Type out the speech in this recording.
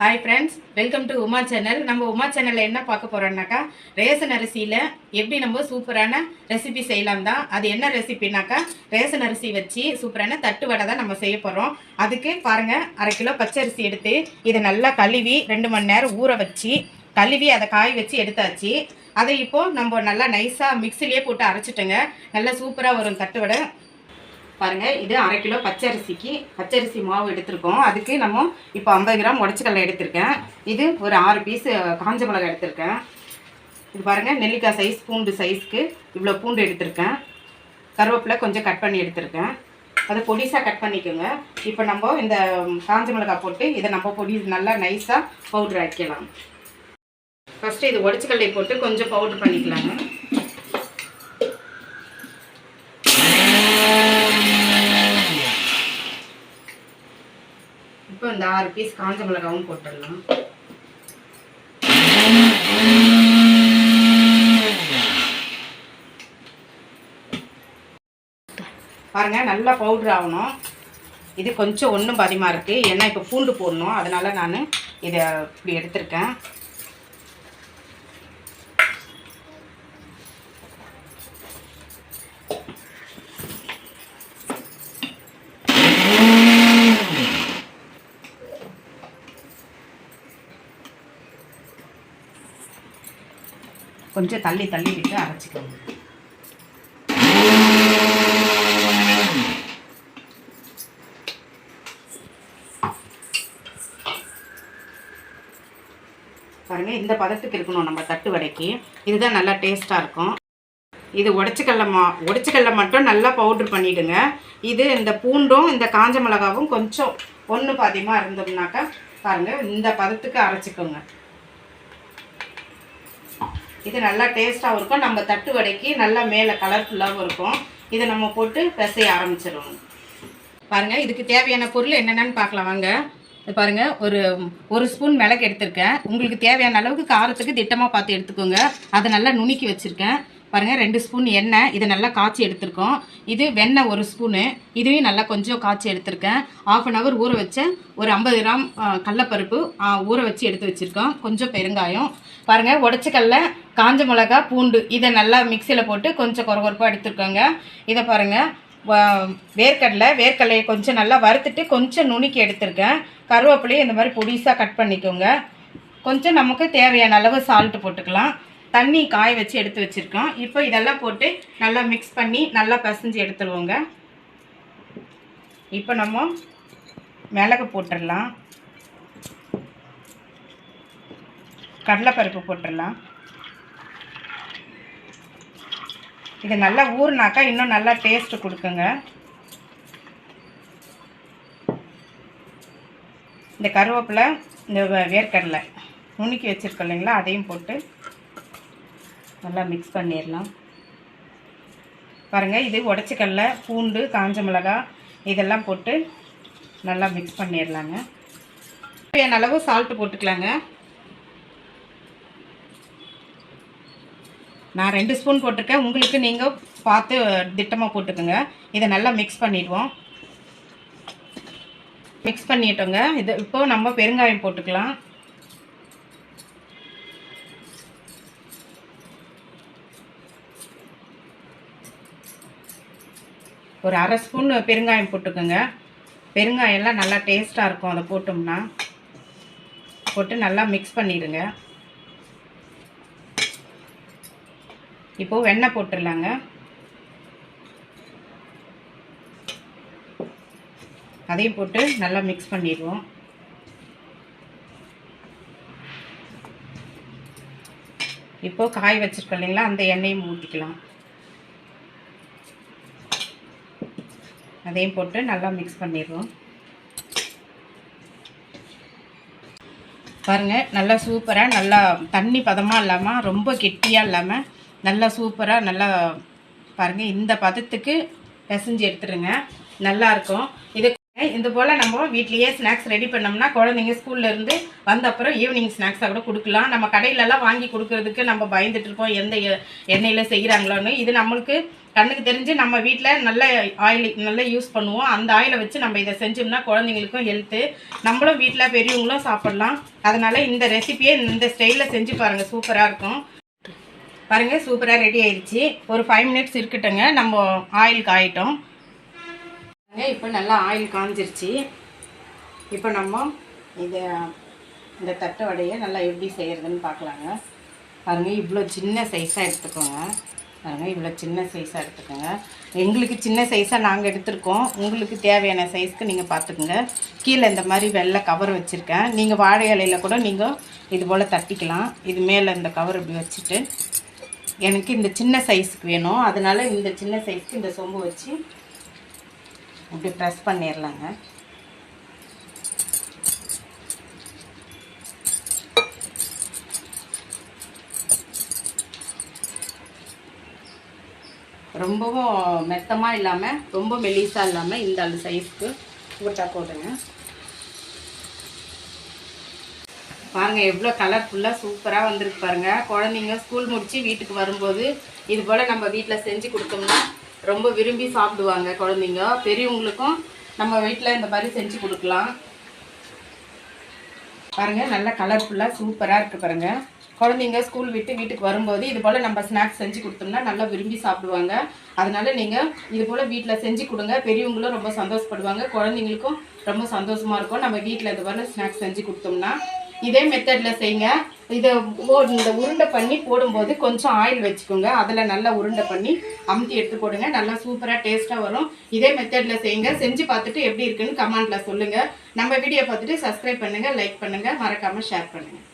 Hi friends welcome to Uma channel நம்ம உமா சேனலில் என்ன பார்க்க போகிறோம்னாக்கா ரேசன் அரிசியில் எப்படி நம்ம சூப்பரான ரெசிபி செய்யலாம் தான் அது என்ன ரெசிபினாக்கா ரேசன் அரிசி வச்சு சூப்பரான தட்டு வடை தான் நம்ம செய்ய போகிறோம் அதுக்கு பாருங்கள் அரை கிலோ பச்சரிசி எடுத்து இதை நல்லா கழுவி ரெண்டு மணி நேரம் ஊற வச்சு கழுவி அதை காய வச்சு எடுத்தாச்சு. அதை இப்போது நம்ம நல்லா நைஸாக மிக்சிலேயே போட்டு அரைச்சிட்டோங்க. நல்லா சூப்பராக வரும் தட்டு வடை. பாருங்கள் இது அரை கிலோ பச்சரிசிக்கு பச்சரிசி மாவு எடுத்திருக்கோம். அதுக்கு நம்ம இப்போ ஐம்பது கிராம் உடச்சிக்கல்ல எடுத்திருக்கேன். இது ஒரு ஆறு பீஸு காஞ்ச மிளகா எடுத்திருக்கேன். இது பாருங்கள் நெல்லிக்காய் சைஸ் பூண்டு சைஸ்க்கு இவ்வளோ பூண்டு எடுத்திருக்கேன். கருவேப்பிலை கொஞ்சம் கட் பண்ணி எடுத்திருக்கேன். அதை பொடிசாக கட் பண்ணிக்கோங்க. இப்போ நம்ம இந்த காஞ்ச மிளகாய் போட்டு இதை நம்ம பொடி நல்லா நைஸாக பவுட்ரு ஆக்கிக்கலாம் ஃபஸ்ட்டு இது உடச்சிக்கல்லை போட்டு கொஞ்சம் பவுட்ரு பண்ணிக்கலாங்க. இப்போ ஆறு பீஸ் காஞ்ச மிளகாவும் போட்டுடலாம். பாருங்க நல்லா பவுட்ரு ஆகணும். இது கொஞ்சம் ஒன்றும் பதிமாக இருக்குது ஏன்னா இப்போ பூண்டு போடணும். அதனால் நான் இதை இப்படி எடுத்திருக்கேன். கொஞ்சம் தள்ளி தள்ளி விட்டு அரைச்சிக்கோங்க. பாருங்கள் இந்த பதத்துக்கு இருக்கணும் நம்ம தட்டு வடைக்கு. இதுதான் நல்லா டேஸ்ட்டாக இருக்கும். இது உடச்சிக்கல்ல மா உடச்சிக்கல்ல மட்டும் நல்லா பவுட்ரு பண்ணிவிடுங்க இது இந்த பூண்டும் இந்த காஞ்ச மிளகாவும் கொஞ்சம் ஒன்று பாதியமாக இருந்தோம்னாக்கா பாருங்கள் இந்த பதத்துக்கு அரைச்சிக்கோங்க. இது நல்லா டேஸ்ட்டாகவும் இருக்கும். நம்ம தட்டு வடைக்கு நல்லா மேலே கலர்ஃபுல்லாகவும் இருக்கும். இதை நம்ம போட்டு பிசைய ஆரம்பிச்சிடுவோம் பாருங்கள் இதுக்கு தேவையான பொருள் என்னென்னு பார்க்கலாம். வாங்க. பாருங்கள் பாருங்க ஒரு ஒரு ஸ்பூன் மிளகு எடுத்திருக்கேன். உங்களுக்கு தேவையான அளவுக்கு காரத்துக்கு திட்டமாக பார்த்து எடுத்துக்கோங்க. அதை நல்லா நுணுக்கி வச்சுருக்கேன். பாருங்கள் ரெண்டு ஸ்பூன் எண்ணெய். இதை நல்லா காய்ச்சி எடுத்திருக்கோம். இது வெண்ணெய் ஒரு ஸ்பூனு. இதுவும் நல்லா கொஞ்சம் காய்ச்சி எடுத்திருக்கேன். ஆஃப் அன் ஹவர் ஊற வச்ச ஒரு ஐம்பது கிராம் கடலப்பருப்பு ஊற வச்சு எடுத்து வச்சுருக்கோம். கொஞ்சம் பெருங்காயம். பாருங்கள் உடச்சிக்கல்ல காஞ்ச மிளகா பூண்டு இதை நல்லா மிக்சியில் போட்டு கொஞ்சம் கொரகொரப்பாக எடுத்துருக்கோங்க. இதை பாருங்கள் வ- வேர்க்கடலை வேர்க்கடலையை கொஞ்சம் நல்லா வறுத்துட்டு கொஞ்சம் நுணுக்கி எடுத்திருக்கேன். கருவேப்பிலையும் இந்த மாதிரி பொடிசாக கட் பண்ணிக்கோங்க. கொஞ்சம் நமக்கு தேவையான அளவு சால்ட்டு போட்டுக்கலாம். தண்ணி காய வச்சு எடுத்து வச்சுருக்கோம். இப்போ இதெல்லாம் போட்டு நல்லா மிக்ஸ் பண்ணி நல்லா பசைஞ்சு எடுத்துருவோங்க. இப்போ நம்ம மிளகு போட்டுடலாம். கடலைப்பருப்பு போட்டுடலாம். இது நல்லா ஊறுனாக்கா இன்னும் நல்லா டேஸ்ட் கொடுக்குங்க. இந்த கருவேப்பிலை இந்த வே- வேர்க்கடலை நுணுக்கி வச்சுருக்கோம் இல்லைங்களா அதையும் போட்டு நல்லா மிக்ஸ் பண்ணிடலாம். பாருங்கள் இது உடச்சிக்கல்ல பூண்டு காஞ்ச மிளகாய் இதெல்லாம் போட்டு நல்லா மிக்ஸ் பண்ணிடலாங்க. தேவையான அளவு சால்ட்டு போட்டுக்கலாங்க. நான் ரெண்டு ஸ்பூன் போட்டிருக்கேன். உங்களுக்கு நீங்கள் பார்த்து திட்டமாக போட்டுக்கோங்க. இதை நல்லா மிக்ஸ் பண்ணிடுவோம். மிக்ஸ் பண்ணிட்டோங்க. இது இப்போ நம்ம பெருங்காயம் போட்டுக்கலாம். ஒரு அரை ஸ்பூன் பெருங்காயம் போட்டுக்கோங்க. பெருங்காயம்லாம் நல்லா டேஸ்ட்டாக இருக்கும் அதை போட்டோம்னா. போட்டு நல்லா மிக்ஸ் பண்ணிடுங்க. இப்போது வெண்ணெய் போட்டுடலாங்க. அதையும் போட்டு நல்லா மிக்ஸ் பண்ணிடுவோம். இப்போது காய் வச்சுருக்கோம் இல்லைங்களா? அந்த எண்ணெயும் ஊற்றிக்கலாம் அதையும் போட்டு நல்லா மிக்ஸ் பண்ணிடுவோம் பாருங்கள் நல்லா சூப்பராக நல்லா தண்ணி பதமாக இல்லாமல் ரொம்ப கெட்டியாக இல்லாமல் நல்லா சூப்பராக நல்லா பாருங்கள் இந்த பதத்துக்கு பிசைஞ்சு எடுத்துருங்க நல்லாயிருக்கும் இது இந்த போல் நம்ம வீட்லேயே ஸ்நாக்ஸ் ரெடி பண்ணோம்னா குழந்தைங்க ஸ்கூல்லேருந்து வந்த அப்புறம் ஈவினிங் ஸ்நாக்ஸாக கூட கொடுக்கலாம். நம்ம கடையிலலாம் வாங்கி கொடுக்கறதுக்கு நம்ம பயந்துட்டு இருப்போம் எந்த எண்ணெயில் செய்கிறாங்களோன்னு இது நம்மளுக்கு கண்ணுக்கு தெரிஞ்சு நம்ம வீட்டில் நல்ல ஆயில் நல்லா யூஸ் பண்ணுவோம். அந்த ஆயிலை வச்சு நம்ம இதை செஞ்சோம்னா குழந்தைங்களுக்கும் ஹெல்த்து நம்மளும் வீட்டில் பெரியவங்களும் சாப்பிட்லாம். அதனால் இந்த ரெசிபியை இந்த ஸ்டைலில் செஞ்சு பாருங்கள் சூப்பராக இருக்கும். பாருங்கள் சூப்பராக ரெடி ஆயிடுச்சு. ஒரு ஃபைவ் மினிட்ஸ் இருக்கட்டுங்க நம்ம ஆயில் காயிட்டோம். இப்போ நல்லா ஆயில் காஞ்சிருச்சு. இப்போ நம்ம இதை இந்த தட்டு வடையை நல்லா எப்படி செய்கிறதுன்னு பார்க்கலாங்க. பாருங்கள் இவ்வளோ சின்ன சைஸாக எடுத்துக்கோங்க. பாருங்கள் இவ்வளோ சின்ன சைஸாக எடுத்துக்கோங்க. எங்களுக்கு சின்ன சைஸாக நாங்கள் எடுத்திருக்கோம். உங்களுக்கு தேவையான சைஸ்க்கு நீங்கள் பார்த்துக்குங்க கீழே இந்த மாதிரி வெள்ளை கவர் வச்சுருக்கேன். நீங்கள் வாழை இலையில் கூட நீங்கள் இது போல் தட்டிக்கலாம். இது மேலே இந்த கவர் இப்படி வச்சுட்டு எனக்கு இந்த சின்ன சைஸ்க்கு வேணும். அதனால இந்த சின்ன சைஸ்க்கு இந்த சொம்பு வச்சு இப்படி ப்ரெஸ் பண்ணிடலாங்க ரொம்பவும் மெத்தமாக இல்லாமல் ரொம்ப மெலிசாக இல்லாமல் இந்த அளவு சைஸ்க்கு போட்டா போடுங்க. பாருங்கள் எவ்வளோ கலர்ஃபுல்லாக சூப்பராக வந்திருக்கு பாருங்கள் குழந்தைங்க ஸ்கூல் முடித்து வீட்டுக்கு வரும்போது இது போல் நம்ம வீட்டில் செஞ்சு கொடுத்தோம்னா ரொம்ப விரும்பி சாப்பிடுவாங்க குழந்தைங்க. பெரியவங்களுக்கும் நம்ம வீட்டில் இந்த மாதிரி செஞ்சு கொடுக்கலாம். பாருங்கள் நல்லா கலர்ஃபுல்லாக சூப்பராக இருக்குது பாருங்கள் குழந்தைங்க ஸ்கூல் விட்டு வீட்டுக்கு வரும்போது இது போல் நம்ம ஸ்நாக்ஸ் செஞ்சு கொடுத்தோம்னா நல்லா விரும்பி சாப்பிடுவாங்க. அதனால நீங்கள் இது போல் வீட்டில் செஞ்சு கொடுங்க. பெரியவங்களும் ரொம்ப சந்தோஷப்படுவாங்க. குழந்தைங்களுக்கும் ரொம்ப சந்தோஷமாக இருக்கும். நம்ம வீட்டில் இது போல் ஸ்நாக்ஸ் செஞ்சு கொடுத்தோம்னா. இதே மெத்தடில் செய்யுங்க. இதை இந்த உருண்டை பண்ணி போடும்போது கொஞ்சம் ஆயில் வச்சுக்கோங்க. அதில் நல்லா உருண்டை பண்ணி அமுத்தி எடுத்து போடுங்க. நல்லா சூப்பராக டேஸ்ட்டாக வரும். இதே மெத்தடில் செய்யுங்க. செஞ்சு பார்த்துட்டு எப்படி இருக்குன்னு கமெண்ட்டில் சொல்லுங்கள் நம்ம வீடியோ பார்த்துட்டு சப்ஸ்கிரைப் பண்ணுங்கள் லைக் பண்ணுங்கள் மறக்காமல் ஷேர் பண்ணுங்கள்